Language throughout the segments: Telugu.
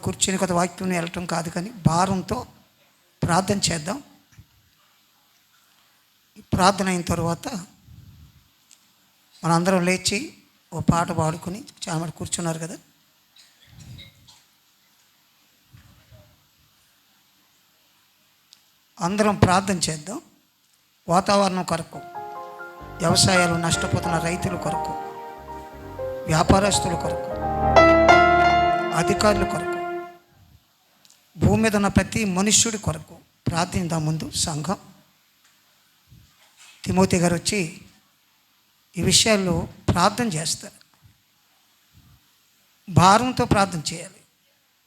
కూర్చొని కొత్త వాక్యం వెళ్ళటం కాదు కానీ భారంతో ప్రార్థన చేద్దాం. ప్రార్థన అయిన తర్వాత మనందరం లేచి ఓ పాట పాడుకుని చాలా మంది కూర్చున్నారు కదా. అందరం ప్రార్థన చేద్దాం. వాతావరణం కొరకు వ్యవసాయాలు నష్టపోతున్న రైతుల కొరకు వ్యాపారస్తుల కొరకు అధికారుల కొరకు భూమి మీద ఉన్న ప్రతి మనుష్యుడి కొరకు ప్రార్థిద్దాం ముందు సంఘం. తిమోతి గారు వచ్చి ఈ విషయాల్లో ప్రార్థన చేస్తారు. భారంతో ప్రార్థన చేయాలి.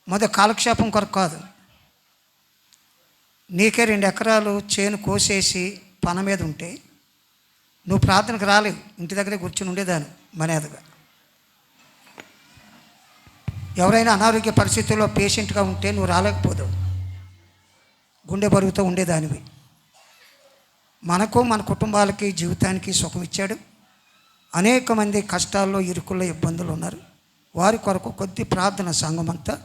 మొదటి కాలక్షేపం కొరకు కాదు. నీకే రెండు ఎకరాలు చేను కోసేసి పన మీద ఉంటే నువ్వు ప్రార్థనకు రాలేవు. ఇంటి దగ్గరే కూర్చుని ఉండేదాన్ని మనేదగా ఎవరైనా అనారోగ్య పరిస్థితుల్లో పేషెంట్గా ఉంటే నువ్వు రాలేకపోదావు గుండె బరువుతో ఉండేదానివి. మనకు మన కుటుంబాలకి జీవితానికి సుఖం ఇచ్చాడు. అనేక మంది కష్టాల్లో ఇరుకుల్లో ఇబ్బందులు ఉన్నారు. వారి కొరకు కొద్ది ప్రార్థన సంఘం అంతా.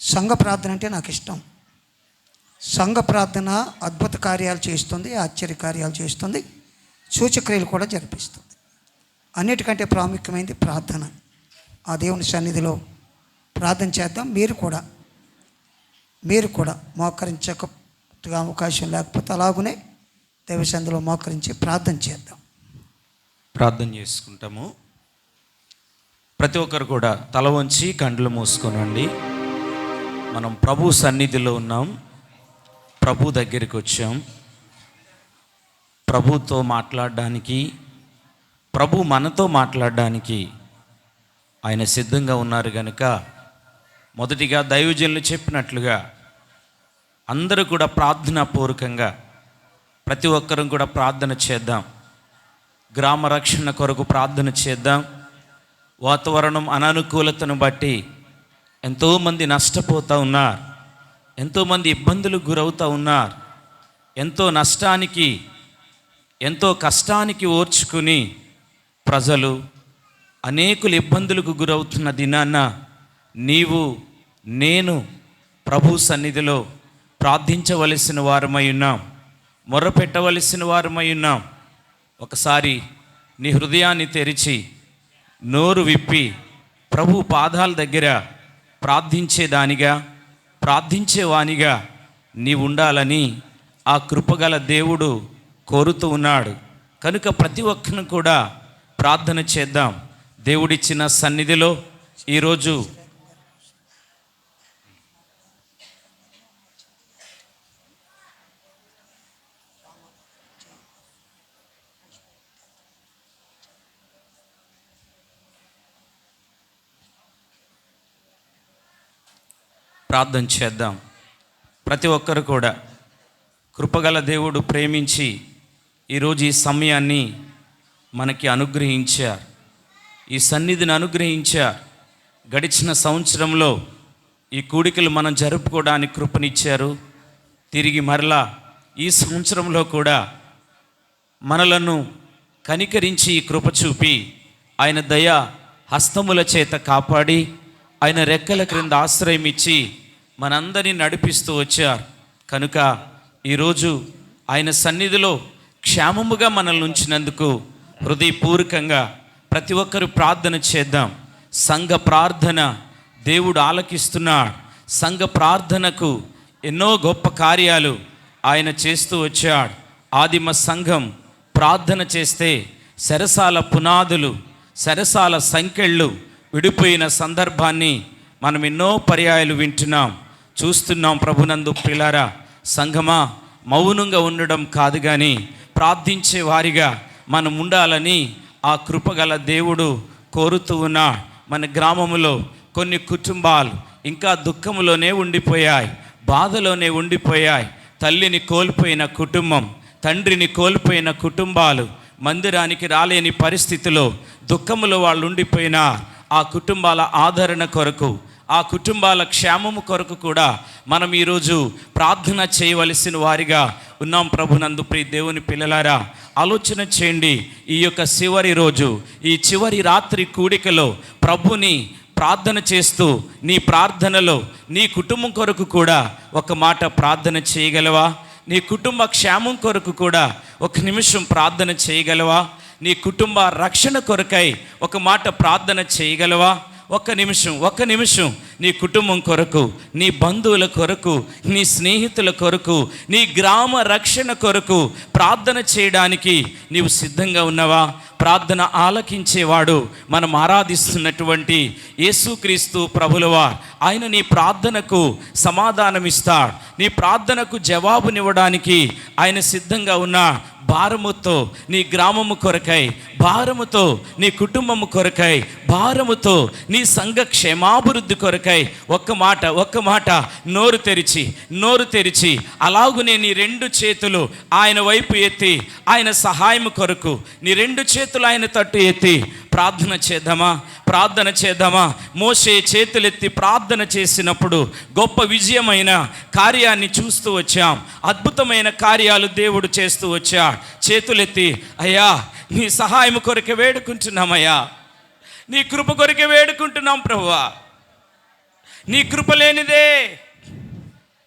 సంఘ ప్రార్థన అంటే నాకు ఇష్టం. సంఘ ప్రార్థన అద్భుత కార్యాలు చేస్తుంది ఆశ్చర్య కార్యాలు చేస్తుంది సూచక్రియలు కూడా జరిపిస్తుంది. అన్నిటికంటే ప్రాముఖ్యమైనది ప్రార్థన. ఆ దేవుని సన్నిధిలో ప్రార్థన చేద్దాం. మీరు కూడా మీరు కూడా మోకరించక అవకాశం లేకపోతే అలాగనే దేవచంద్రలో మోకరించి ప్రార్థన చేద్దాం. ప్రార్థన చేసుకుంటాము. ప్రతి ఒక్కరు కూడా తల వంచి కండ్లు మూసుకోనండి. మనం ప్రభు సన్నిధిలో ఉన్నాం. ప్రభు దగ్గరికి వచ్చాం. ప్రభుతో మాట్లాడడానికి ప్రభు మనతో మాట్లాడడానికి ఆయన సిద్ధంగా ఉన్నారు కనుక మొదటిగా దైవజనులు చెప్పినట్లుగా అందరూ కూడా ప్రార్థనాపూర్వకంగా ప్రతి ఒక్కరూ కూడా ప్రార్థన చేద్దాం. గ్రామ రక్షణ కొరకు ప్రార్థన చేద్దాం. వాతావరణం అననుకూలతను బట్టి ఎంతోమంది నష్టపోతూ ఉన్నారు. ఎంతోమంది ఇబ్బందులు గురవుతూ ఉన్నారు. ఎంతో నష్టానికి ఎంతో కష్టానికి ఓర్చుకుని ప్రజలు అనేకులు ఇబ్బందులకు గురవుతున్న దినాన్న నీవు నేను ప్రభు సన్నిధిలో ప్రార్థించవలసిన వారమై ఉన్నాం. మొర్రపెట్టవలసిన వారమై ఉన్నాం. ఒకసారి నీ హృదయాన్ని తెరిచి నోరు విప్పి ప్రభు పాదాల దగ్గర ప్రార్థించేదానిగా ప్రార్థించేవానిగా నీ ఉండాలని ఆ కృపగల దేవుడు కోరుతూ ఉన్నాడు. కనుక ప్రతి ఒక్కరిని కూడా ప్రార్థన చేద్దాం. దేవుడిచ్చిన సన్నిధిలో ఈరోజు ప్రార్థన చేద్దాం. ప్రతి ఒక్కరు కూడా కృపగల దేవుడు ప్రేమించి ఈరోజు ఈ సమయాన్ని మనకి అనుగ్రహించారు. ఈ సన్నిధిని అనుగ్రహించారు. గడిచిన సంవత్సరంలో ఈ కూడికలు మనం జరుపుకోవడానికి కృపనిచ్చారు. తిరిగి మరలా ఈ సంవత్సరంలో కూడా మనలను కనికరించి ఈ కృప చూపి ఆయన దయ హస్తముల చేత కాపాడి ఆయన రెక్కల క్రింద ఆశ్రయం ఇచ్చి మనందరినీ నడిపిస్తూ వచ్చారు. కనుక ఈరోజు ఆయన సన్నిధిలో క్షేమముగా మనల్ని ఉంచినందుకు హృదయపూర్వకంగా ప్రతి ఒక్కరు ప్రార్థన చేద్దాం. సంఘ ప్రార్థన దేవుడు ఆలకిస్తున్నాడు. సంఘ ప్రార్థనకు ఎన్నో గొప్ప కార్యాలు ఆయన చేస్తూ వచ్చాడు. ఆదిమ సంఘం ప్రార్థన చేస్తే సరసాల పునాదులు సరసాల సంఖ్యళ్ళు విడిపోయిన సందర్భాన్ని మనం ఎన్నో పర్యాయాలు వింటున్నాం. చూస్తున్నాం ప్రభునందు పిల్లారా. సంఘమా మౌనంగా ఉండడం కాదు కానీ ప్రార్థించే వారిగా మనం ఉండాలని ఆ కృపగల దేవుడు కోరుతూ ఉన్న. మన గ్రామములో కొన్ని కుటుంబాలు ఇంకా దుఃఖములోనే ఉండిపోయాయి బాధలోనే ఉండిపోయాయి. తల్లిని కోల్పోయిన కుటుంబం తండ్రిని కోల్పోయిన కుటుంబాలు మందిరానికి రాలేని పరిస్థితిలో దుఃఖములో వాళ్ళు ఉండిపోయిన ఆ కుటుంబాల ఆదరణ కొరకు ఆ కుటుంబాల క్షేమము కొరకు కూడా మనం ఈరోజు ప్రార్థన చేయవలసిన వారిగా ఉన్నాం ప్రభునందు ప్రి దేవుని పిల్లలారా. ఆలోచన చేయండి. ఈ యొక్క చివరి రోజు ఈ చివరి రాత్రి కూడికలో ప్రభుని ప్రార్థన చేస్తూ నీ ప్రార్థనలో నీ కుటుంబం కొరకు కూడా ఒక మాట ప్రార్థన చేయగలవా? నీ కుటుంబ క్షేమం కొరకు కూడా ఒక నిమిషం ప్రార్థన చేయగలవా? నీ కుటుంబ రక్షణ కొరకై ఒక మాట ప్రార్థన చేయగలవా? ఒక్క నిమిషం ఒక్క నిమిషం. నీ కుటుంబం కొరకు నీ బంధువుల కొరకు నీ స్నేహితుల కొరకు నీ గ్రామ రక్షణ కొరకు ప్రార్థన చేయడానికి నీవు సిద్ధంగా ఉన్నావా? ప్రార్థన ఆలకించేవాడు మనం ఆరాధిస్తున్నటువంటి యేసుక్రీస్తు ప్రభులవా ఆయన నీ ప్రార్థనకు సమాధానమిస్తాడు. నీ ప్రార్థనకు జవాబునివ్వడానికి ఆయన సిద్ధంగా ఉన్న భారముతో నీ గ్రామము కొరకై భారముతో నీ కుటుంబము కొరకై భారముతో నీ సంఘ క్షేమాభివృద్ధి కొరకై ఒక్క మాట ఒక్క మాట నోరు తెరిచి నోరు తెరిచి అలాగునే నీ రెండు చేతులు ఆయన వైపు ఎత్తి ఆయన సహాయం కొరకు నీ రెండు చేతులు ఆయన తట్టు ఎత్తి ప్రార్థన చేద్దామా? ప్రార్థన చేద్దామా? మోసే చేతులెత్తి ప్రార్థన చేసినప్పుడు గొప్ప విజయమైన కార్యాన్ని చూస్తూ వచ్చాం. అద్భుతమైన కార్యాలు దేవుడు చేస్తూ వచ్చా చేతులెత్తి అయ్యా నీ సహాయం కొరకే వేడుకుంటున్నామయ్యా. నీ కృప కొరకే వేడుకుంటున్నాం ప్రభువా. నీ కృప లేనిదే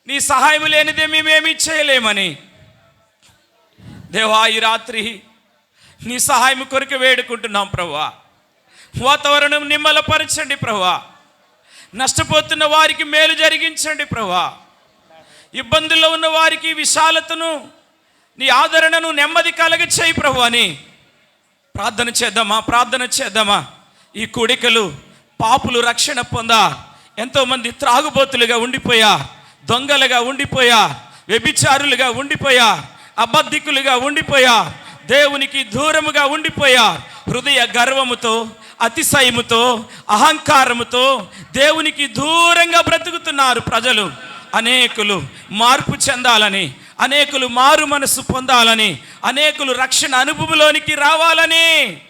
నీ సహాయం లేనిదే మేమేమీ చేయలేమని. దేవా ఈ రాత్రి నీ సహాయం కొరకు వేడుకుంటున్నాం ప్రభా వాతావరణం నిమ్మలపరచండి ప్రభా నష్టపోతున్న వారికి మేలు జరిగించండి ప్రభా ఇబ్బందుల్లో ఉన్న వారికి విశాలతను నీ ఆదరణను నెమ్మది కలగ చేయి ప్రభు అని ప్రార్థన చేద్దామా? ప్రార్థన చేద్దామా? ఈ కుడికలు పాపులు రక్షణ పొందా. ఎంతోమంది త్రాగుబోతులుగా ఉండిపోయా. దొంగలుగా ఉండిపోయా. వ్యభిచారులుగా ఉండిపోయా. అబద్ధికులుగా ఉండిపోయా. దేవునికి దూరముగా ఉండిపోయారు. హృదయ గర్వముతో అతిశయముతో అహంకారముతో దేవునికి దూరంగా బ్రతుకుతున్నారు ప్రజలు. అనేకులు మార్పు చెందాలని అనేకులు మారు మనసు పొందాలని అనేకులు రక్షణ అనుభవంలోనికి రావాలని.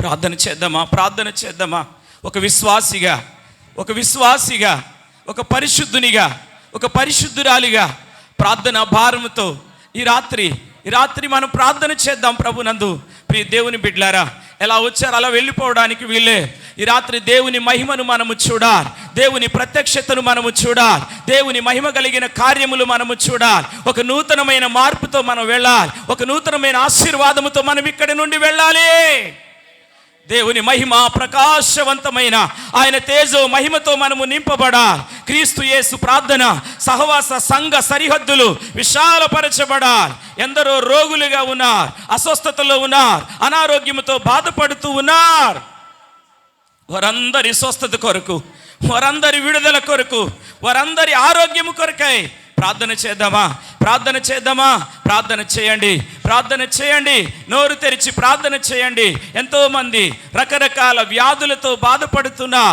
ప్రార్థన చేద్దామా? ప్రార్థన చేద్దామా? ఒక విశ్వాసిగా ఒక విశ్వాసిగా ఒక పరిశుద్ధునిగా ఒక పరిశుద్ధురాలిగా ప్రార్థన భారముతో ఈ రాత్రి ఈ రాత్రి మనం ప్రార్థన చేద్దాం ప్రభునందు. ప్రియ దేవుని బిడ్లారా ఎలా వచ్చారు అలా వెళ్ళిపోవడానికి వీళ్ళే ఈ రాత్రి దేవుని మహిమను మనము చూడాలి. దేవుని ప్రత్యక్షతను మనము చూడాలి. దేవుని మహిమ కలిగిన కార్యములు మనము చూడాలి. ఒక నూతనమైన మార్పుతో మనం వెళ్ళాలి. ఒక నూతనమైన ఆశీర్వాదముతో మనం ఇక్కడి నుండి వెళ్ళాలి. దేవుని మహిమ ప్రకాశవంతమైన ఆయన తేజో మహిమతో మనము నింపబడా క్రీస్తు యేసు ప్రార్థన సహవాస సంఘ సరిహద్దులు విశాలపరచబడాలి ఎందరో రోగులుగా ఉన్నారు అస్వస్థతలో ఉన్నారు అనారోగ్యముతో బాధపడుతూ ఉన్నారు. వారందరి స్వస్థత కొరకు వారందరి విడుదల కొరకు వారందరి ఆరోగ్యము కొరకై ప్రార్థన చేద్దామా? ప్రార్థన చేద్దామా? ప్రార్థన చేయండి. ప్రార్థన చేయండి. నోరు తెరిచి ప్రార్థన చేయండి. ఎంతోమంది రకరకాల వ్యాధులతో బాధపడుతున్నా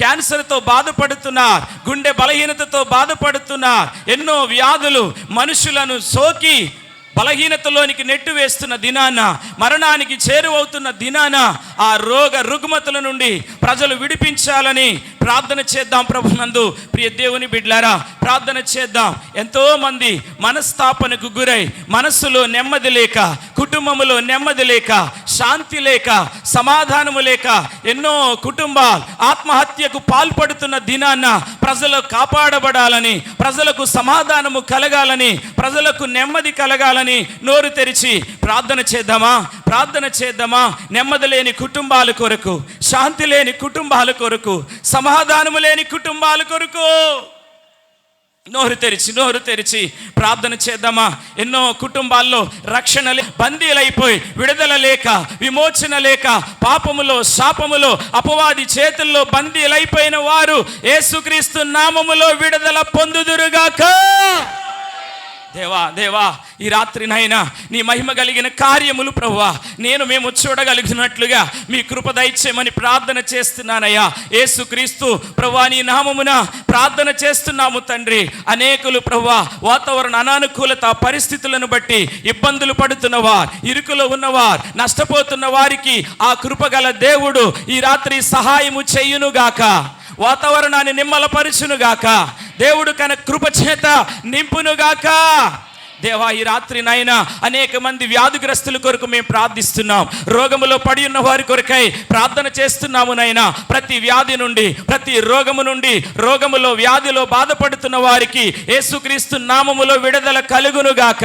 క్యాన్సర్తో బాధపడుతున్నా గుండె బలహీనతతో బాధపడుతున్నా ఎన్నో వ్యాధులు మనుషులను సోకి బలహీనతలోనికి నెట్టు వేస్తున్న దినాన మరణానికి చేరువవుతున్న దినాన ఆ రోగ రుగ్మతుల నుండి ప్రజలు విడిపించాలని ప్రార్థన చేద్దాం ప్రభునందు. ప్రియ దేవుని బిడ్లారా ప్రార్థన చేద్దాం. ఎంతోమంది మనస్తాపనకు గురై మనస్సులో నెమ్మది లేక కుటుంబములో నెమ్మది లేక శాంతి లేక సమాధానము లేక ఎన్నో కుటుంబాలు ఆత్మహత్యకు పాల్పడుతున్న దినాన్న ప్రజలు కాపాడబడాలని ప్రజలకు సమాధానము కలగాలని ప్రజలకు నెమ్మది కలగాలని నోరు తెరిచి ప్రార్థన చేద్దామా? ప్రార్థన చేద్దామా? నెమ్మది లేని కుటుంబాల కొరకు శాంతి లేని కుటుంబాల కొరకు సమాధానము లేని కుటుంబాల కొరకు. నోరు తెరిచి నోరు తెరిచి ప్రార్థన చేద్దామా? ఎన్నో కుటుంబాల్లో రక్షణ బందీలైపోయి విడుదల లేక విమోచన లేక పాపములో శాపములో అపవాది చేతుల్లో బందీలైపోయిన వారు యేసుక్రీస్తు నామములో విడుదల పొందుదురుగాక. దేవా దేవా ఈ రాత్రినైనా నీ మహిమ కలిగిన కార్యములు ప్రభువా నేను మేము చూడగలిగినట్లుగా మీ కృప దయచేయమని ప్రార్థన చేస్తున్నానయ్యా. ఏసుక్రీస్తు ప్రభువా నీ నామమున ప్రార్థన చేస్తున్నాము తండ్రి. అనేకులు ప్రభువా వాతావరణ అనానుకూలత పరిస్థితులను బట్టి ఇబ్బందులు పడుతున్నవారు ఇరుకులో ఉన్నవారు నష్టపోతున్న వారికి ఆ కృపగల దేవుడు ఈ రాత్రి సహాయము చెయ్యునుగాక వాతావరణాన్ని నిమ్మలపరుచునుగాక. దేవుడు కన కృపచేత నింపునుగాక. దేవా ఈ రాత్రి నాయన అనేక మంది వ్యాధిగ్రస్తుల కొరకు మేము ప్రార్థిస్తున్నాం. రోగములో పడి ఉన్న వారి కొరకై ప్రార్థన చేస్తున్నాము నాయన. ప్రతి వ్యాధి నుండి ప్రతి రోగము నుండి రోగములో వ్యాధిలో బాధపడుతున్న వారికి యేసుక్రీస్తు నామములో విడుదల కలుగునుగాక.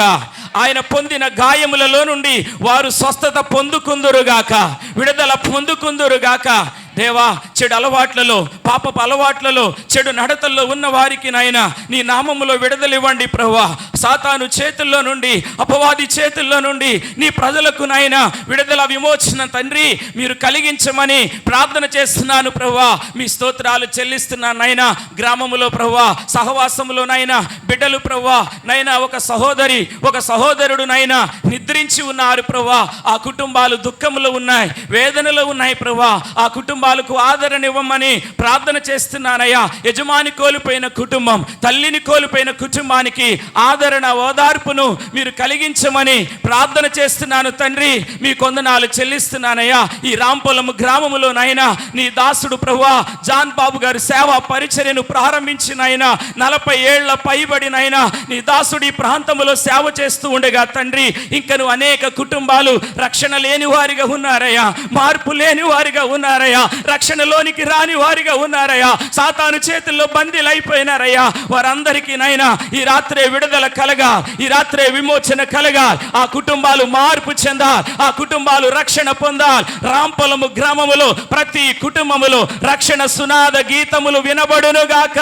ఆయన పొందిన గాయములలో నుండి వారు స్వస్థత పొందుకుందురుగాక. విడుదల పొందుకుందురుగాక. దేవా చెడు అలవాట్లలో పాపపు అలవాట్లలో చెడు నడతల్లో ఉన్న వారికి నాయన నీ నామములో విడుదలివ్వండి ప్రభువా. సాతాను చేతుల్లో నుండి అపవాది చేతుల్లో నుండి నీ ప్రజలకు నాయన విడుదల విమోచన తండ్రి మీరు కలిగించమని ప్రార్థన చేస్తున్నాను ప్రభువా. మీ స్తోత్రాలు చెల్లిస్తున్నాను నాయన గ్రామములో ప్రభువా సహవాసములో నాయన బిడ్డలు ప్రభువా నైనా ఒక సహోదరి ఒక సహోదరుడు నైనా నిద్రించి ఉన్నారు ప్రభువా. ఆ కుటుంబాలు దుఃఖములో ఉన్నాయి వేదనలో ఉన్నాయి ప్రభువా. ఆ కుటుంబాలు కుటుంబాలకు ఆదరణ ఇవ్వమని ప్రార్థన చేస్తున్నానయ్యా. యజమాని కోల్పోయిన కుటుంబం తల్లిని కోల్పోయిన కుటుంబానికి ఆదరణ ఓదార్పును మీరు కలిగించమని ప్రార్థన చేస్తున్నాను తండ్రి. మీ కొందనాలు చెల్లిస్తున్నానయ్యా. ఈ రాంపొలము గ్రామములోనైనా నీ దాసుడు ప్రభువా జాన్ బాబు గారి సేవా పరిచర్యను ప్రారంభించినైనా నలభై ఏళ్ళ పైబడినైనా నీ దాసుడి ఈ ప్రాంతంలో సేవ చేస్తూ ఉండగా తండ్రి ఇంకను అనేక కుటుంబాలు రక్షణ లేని వారిగా ఉన్నారయ్యా. మార్పు లేని వారిగా ఉన్నారయ్యా. రక్షణలోనికి రాని వారిగా ఉన్నారయ్యా. సాతాను చేతుల్లో బందీలు అయిపోయినారయ్యా. వారందరికీ నైనా ఈ రాత్రే విడుదల కలగా ఈ రాత్రే విమోచన కలగా ఆ కుటుంబాలు మార్పు చెందాలి ఆ కుటుంబాలు రక్షణ పొందాలి. రాంపొలము గ్రామములో ప్రతి కుటుంబములో రక్షణ సునాద గీతములు వినబడునుగాక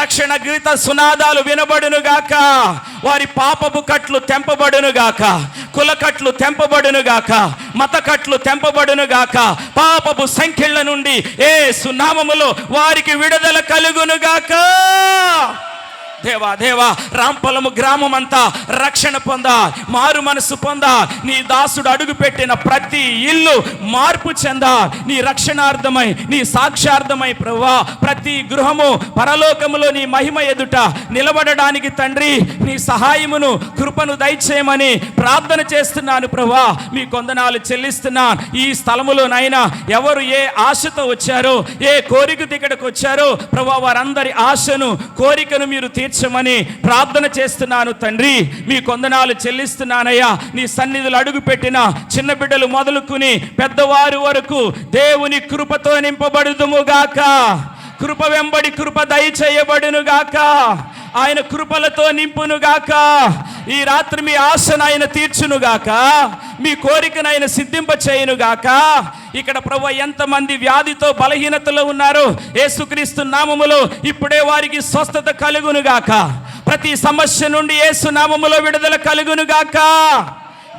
రక్షణ గీత సునాదాలు వినబడునుగాక వారి పాపపు కట్లు తెంపబడునుగాక కులకట్లు తెంపబడును గాక మతకట్లు తెంపబడును గాక పాపపు సంఖ్యల నుండి ఏ సునామములో వారికి విడుదల కలుగును గాక దేవా దేవా రాంపొలము గ్రామం అంతా రక్షణ పొందా మారు మనసు పొందా. నీ దాసుడు అడుగు పెట్టిన ప్రతి ఇల్లు మార్పు చెందా. నీ రక్షణార్థమై నీ సాక్ష్యార్థమై ప్రభా ప్రతి గృహము పరలోకములో నీ మహిమ ఎదుట నిలబడడానికి తండ్రి నీ సహాయమును కృపను దయచేయమని ప్రార్థన చేస్తున్నాను ప్రభా మీ కొందనాలు చెల్లిస్తున్నాను. ఈ స్థలములోనైనా ఎవరు ఏ ఆశతో వచ్చారో ఏ కోరిక ఇక్కడికి వచ్చారో ప్రభా వారందరి ఆశను కోరికను మీరు తీర్చమని ప్రార్థన చేస్తున్నాను తండ్రి. మీ కొందనాలు చెల్లిస్తున్నానయ్యా. నీ సన్నిధులు అడుగుపెట్టిన చిన్న బిడ్డలు మొదలుకుని పెద్దవారు వరకు దేవుని కృపతో నింపబడుదుముగాక కృప వెంబడి కృప దయచేయబడునుగాక ఆయన కృపలతో నింపును గాక ఈ రాత్రి మీ ఆశను ఆయన తీర్చునుగాక. మీ కోరికను ఆయన సిద్ధింప చేయునుగాక. ఇక్కడ ప్రభు ఎంతమంది వ్యాధితో బలహీనతలో ఉన్నారో యేసుక్రీస్తు నామములో ఇప్పుడే వారికి స్వస్థత కలుగును గాక ప్రతి సమస్య నుండి ఏసు నామములో విడుదల కలుగును గాక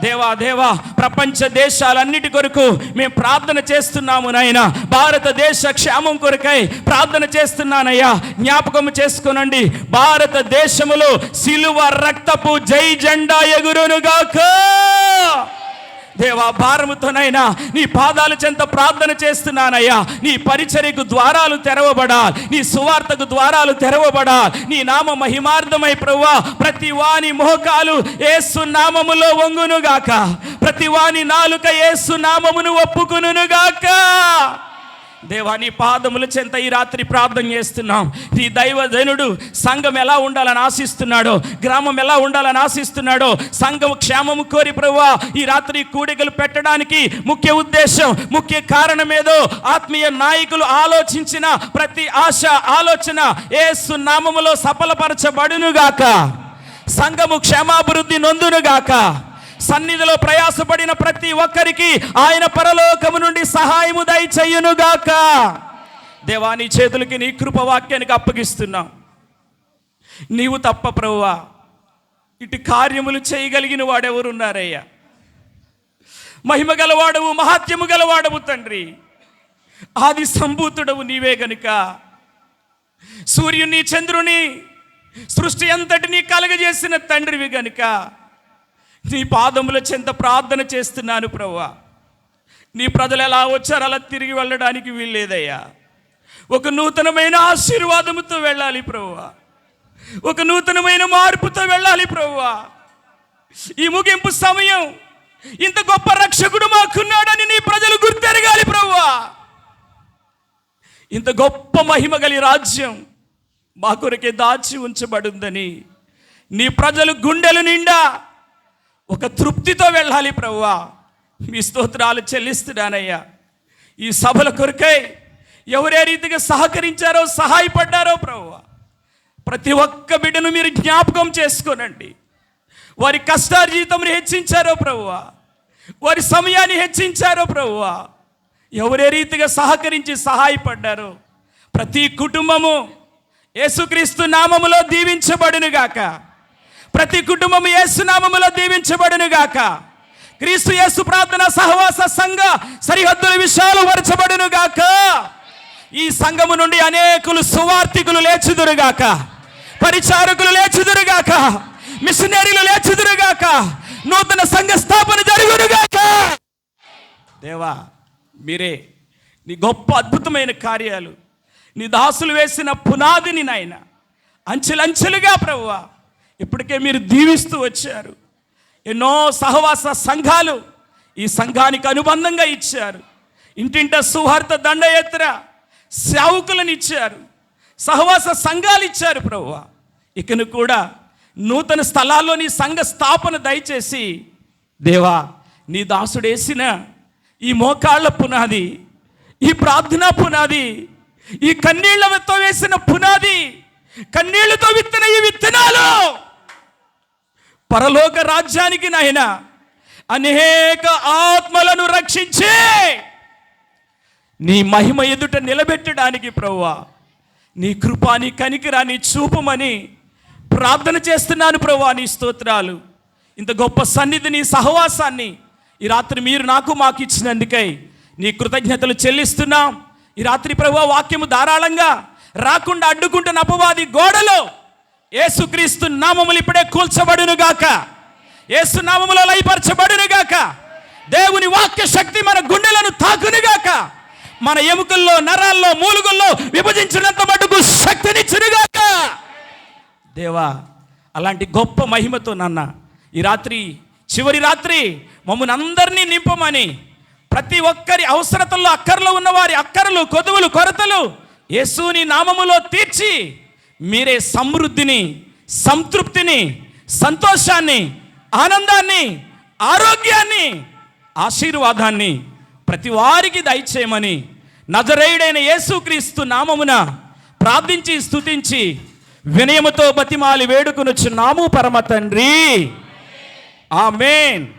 దేవా దేవా ప్రపంచ దేశాలన్నిటి కొరకు మేము ప్రార్థన చేస్తున్నాము నాయన. భారతదేశ క్షేమం కొరకై ప్రార్థన చేస్తున్నానయ్యా. జ్ఞాపకం చేసుకునండి. భారతదేశములో సిలువ రక్తపు జై జెండా ఎగురునుగాక. దేవా భారముతోనైనా నీ పాదాల చెంత ప్రార్థన చేస్తున్నానయ్యా. నీ పరిచర్యకు ద్వారాలు తెరవబడాలి. నీ సువార్తకు ద్వారాలు తెరవబడాలి. నీ నామ మహిమార్థమై ప్రవ్వా ప్రతి వాని మోకాలు ఏసు నామములో వంగునుగాక. ప్రతి వాని నాలుక ఏసు నామమును ఒప్పుకునుగాక దేవా నీ పాదముల చెంత ఈ రాత్రి ప్రార్థన చేస్తున్నాం. నీ దైవజనుడు సంఘం ఎలా ఉండాలని ఆశిస్తున్నాడో గ్రామం ఎలా ఉండాలని ఆశిస్తున్నాడో సంఘం క్షేమము కోరి ప్రభువా ఈ రాత్రి కూడికలు పెట్టడానికి ముఖ్య ఉద్దేశం ముఖ్య కారణం ఏదో ఆత్మీయ నాయకులు ఆలోచించిన ప్రతి ఆశ ఆలోచన ఏ సున్నామములో సఫలపరచబడునుగాక. సంఘము క్షేమాభివృద్ధి నొందునుగాక. సన్నిధిలో ప్రయాసపడిన ప్రతి ఒక్కరికి ఆయన పరలోకము నుండి సహాయము దయచేయునుగాక. దేవా నీ చేతులకి నీ కృపవాక్యానికి అప్పగిస్తున్నాం. నీవు తప్ప ప్రభువా ఇటు కార్యములు చేయగలిగిన వాడెవరున్నారయ్యా? మహిమ గలవాడవు మహాత్యము గలవాడవు తండ్రి. ఆది సంభూతుడవు నీవే గనుక. సూర్యుని చంద్రుని సృష్టి అంతటినీ కలగజేసిన తండ్రివి గనుక. నీ పాదముల చెంత ప్రార్థన చేస్తున్నాను ప్రవ్వా. నీ ప్రజలు ఎలా వచ్చారు అలా తిరిగి వెళ్ళడానికి వీల్లేదయ్యా. ఒక నూతనమైన ఆశీర్వాదముతో వెళ్ళాలి ప్రవ్వా. ఒక నూతనమైన మార్పుతో వెళ్ళాలి ప్రవ్వా. ఈ ముగింపు సమయం ఇంత గొప్ప రక్షకుడు మాకున్నాడని నీ ప్రజలు గుర్తెరగాలి ప్రవ్వా. ఇంత గొప్ప మహిమ గలి రాజ్యం మా కొరకే దాచి ఉంచబడిందని నీ ప్రజలు గుండెలు నిండా ఒక తృప్తితో వెళ్ళాలి ప్రభువా మీ స్తోత్రాలు చెల్లిస్తున్నానయ్యా. ఈ సభల కొరకై ఎవరే రీతిగా సహకరించారో సహాయపడ్డారో ప్రభువా ప్రతి ఒక్క బిడ్డను మీరు జ్ఞాపకం చేసుకోనండి. వారి కష్టార్జీతం హెచ్చించారో ప్రభువా వారి సమయాన్ని హెచ్చించారో ప్రభువా ఎవరే రీతిగా సహకరించి సహాయపడ్డారో. ప్రతి కుటుంబము యేసుక్రీస్తు నామములో దీవించబడును గాక ప్రతి కుటుంబము యేసు నామములో దీవించబడును గాక క్రీస్తు యేసు ప్రార్థన సహవాస సంఘ సరిహద్దుల విషయాలు వరచబడును గాక ఈ సంఘము నుండి అనేకులు సువార్థికులు లేచుదురుగాక. పరిచారకులు లేచుదురుగాక. మిషనరీలు లేచుదురుగాక. నూతన సంఘ స్థాపన జరుగునుగాక. దేవా మీరే నీ గొప్ప అద్భుతమైన కార్యాలు నీ దాసులు వేసిన పునాదిని నాయన అంచెలంచెలుగా ప్రభువా ఇప్పటికే మీరు దీవిస్తూ వచ్చారు. ఎన్నో సహవాస సంఘాలు ఈ సంఘానికి అనుబంధంగా ఇచ్చారు. ఇంటింట సువార్త దండయాత్ర సేవకులను ఇచ్చారు. సహవాస సంఘాలు ఇచ్చారు ప్రభు ఇకను కూడా నూతన స్థలాల్లో నీ సంఘ స్థాపన దయచేసి దేవా నీ దాసుడేసిన ఈ మోకాళ్ళ పునాది ఈ ప్రార్థన పునాది ఈ కన్నీళ్ళతో వేసిన పునాది కన్నీళ్ళతో విత్తన ఈ విత్తనాలు పరలోక రాజ్యానికి నాయన అనేక ఆత్మలను రక్షించి నీ మహిమ ఎదుట నిలబెట్టడానికి ప్రవ్వా నీ కృపా నీ కనికిరాని చూపమని ప్రార్థన చేస్తున్నాను ప్రభువా నీ స్తోత్రాలు. ఇంత గొప్ప సన్నిధిని సహవాసాన్ని ఈ రాత్రి మీరు నాకు మాకు ఇచ్చినందుకై నీ కృతజ్ఞతలు చెల్లిస్తున్నాం. ఈ రాత్రి ప్రభు వాక్యము ధారాళంగా రాకుండా అడ్డుకుంటున్న అపవాది గోడలో యేసుక్రీస్తు నామములు ఇప్పుడే కూల్చబడును గాక యేసు నామములో లయపరచబడునుగాక. దేవుని వాక్య శక్తి మన గుండెలను తాకునుగాక. మన ఎముకల్లో నరాల్లో మూలుగుల్లో విభజించినంత మటుకు శక్తినిచ్చునుగాక. దేవా అలాంటి గొప్ప మహిమతో నాన్న ఈ రాత్రి చివరి రాత్రి మమ్మల్ని అందరినీ నింపమని ప్రతి ఒక్కరి అవసరతల్లో అక్కర్లో ఉన్నవారి అక్కర్లు కొదువులు కొరతలు యేసుని నామములో తీర్చి మీరే సమృద్ధిని సంతృప్తిని సంతోషాన్ని ఆనందాన్ని ఆరోగ్యాన్ని ఆశీర్వాదాన్ని ప్రతి వారికి దయచేయమని నజరేయుడైన యేసుక్రీస్తు నామమున ప్రార్థించి స్థుతించి వినయముతో బతిమాలి వేడుకొనొచ్చు నాము పరమ తండ్రి. ఆమెన్.